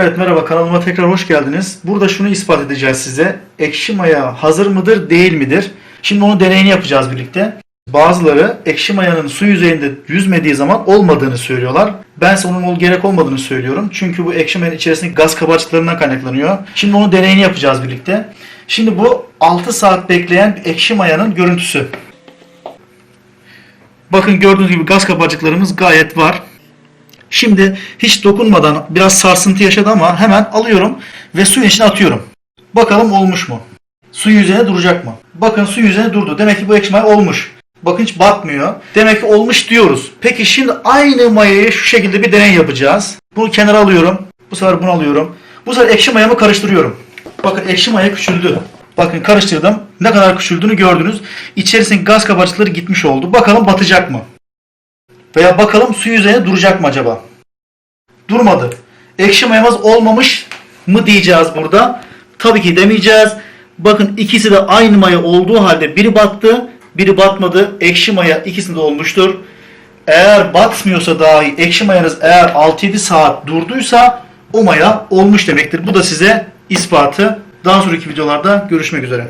Evet merhaba kanalıma tekrar hoş geldiniz. Burada şunu ispat edeceğiz size. Ekşi maya hazır mıdır değil midir? Şimdi onun deneyini yapacağız birlikte. Bazıları ekşi mayanın su yüzeyinde yüzmediği zaman olmadığını söylüyorlar. Ben ise onun ol- gerek olmadığını söylüyorum. Çünkü bu ekşi mayanın içerisindeki gaz kabarcıklarından kaynaklanıyor. Şimdi onun deneyini yapacağız birlikte. Şimdi bu 6 saat bekleyen ekşi mayanın görüntüsü. Bakın gördüğünüz gibi gaz kabarcıklarımız gayet var. Şimdi hiç dokunmadan biraz sarsıntı yaşadı ama hemen alıyorum ve suyun içine atıyorum. Bakalım olmuş mu? Su yüzeyine duracak mı? Bakın su yüzeyine durdu. Demek ki bu ekşi olmuş. Bakın hiç batmıyor. Demek ki olmuş diyoruz. Peki şimdi aynı mayayı şu şekilde bir deney yapacağız. Bunu kenara alıyorum. Bu sefer bunu alıyorum. Bu sefer ekşi mayamı karıştırıyorum. Bakın ekşi maya küçüldü. Bakın karıştırdım. Ne kadar küçüldüğünü gördünüz. İçerisindeki gaz kabarcıkları gitmiş oldu. Bakalım batacak mı? Veya bakalım su yüzeyine duracak mı acaba? Durmadı. Ekşi mayamız olmamış mı diyeceğiz burada? Tabii ki demeyeceğiz. Bakın ikisi de aynı maya olduğu halde biri battı, biri batmadı. Ekşi maya ikisinde olmuştur. Eğer batmıyorsa dahi ekşi mayanız eğer 6-7 saat durduysa o maya olmuş demektir. Bu da size ispatı. Daha sonraki videolarda görüşmek üzere.